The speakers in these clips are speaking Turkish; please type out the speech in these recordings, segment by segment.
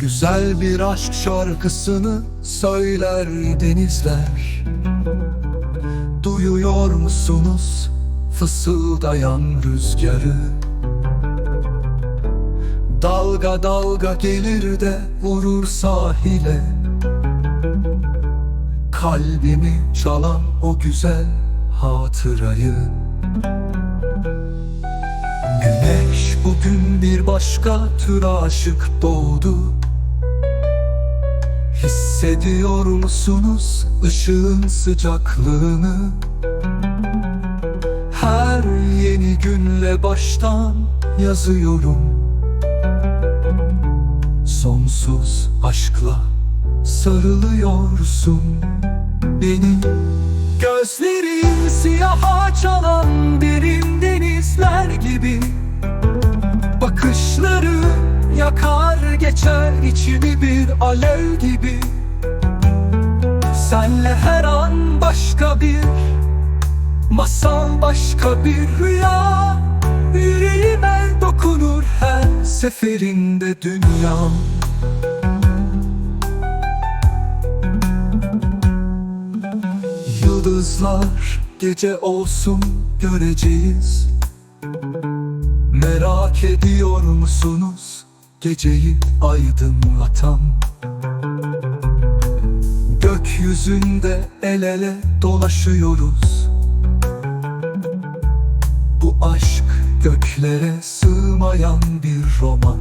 Güzel bir aşk şarkısını söyler denizler. Duyuyor musunuz? Fısıldayan rüzgarı. Dalga dalga gelir de vurur sahile. Kalbimi çalan o güzel hatırayı. Güneş bugün bir başka tür aşık doğdu. Hissediyor musunuz ışığın sıcaklığını? Yeni günle baştan yazıyorum. Sonsuz aşkla sarılıyorsun. Beni Gözlerin siyaha çalan derin denizler gibi. Bakışları yakar geçer içimi bir alev gibi. Senle her an başka bir masal başka bir rüya. Yüreğime dokunur her seferinde dünyam. Yıldızlar gece olsun göreceğiz. Merak ediyor musunuz geceyi aydınlatan? Gökyüzünde el ele dolaşıyoruz göklere sığmayan bir roman.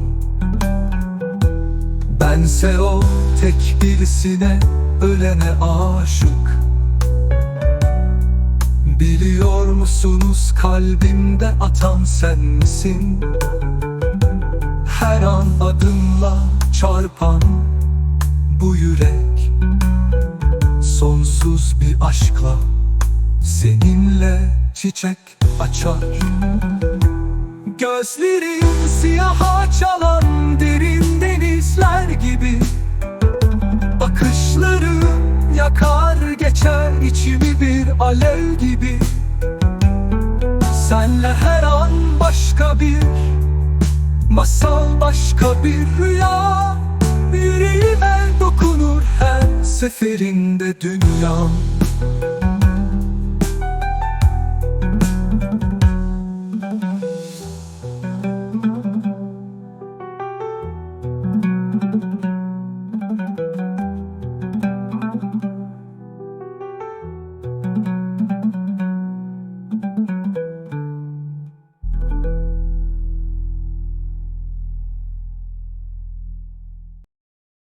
Bense o tek birisine ölene aşık. Biliyor musunuz kalbimde atan sen misin? Her an adımla çarpan bu yürek. Sonsuz bir aşkla seninle çiçek açar Gözlerin siyaha çalan derin denizler gibi. Bakışları yakar geçer içimi bir alev gibi. Senle her an başka bir masal başka bir rüya. Yüreğime dokunur her seferinde dünyam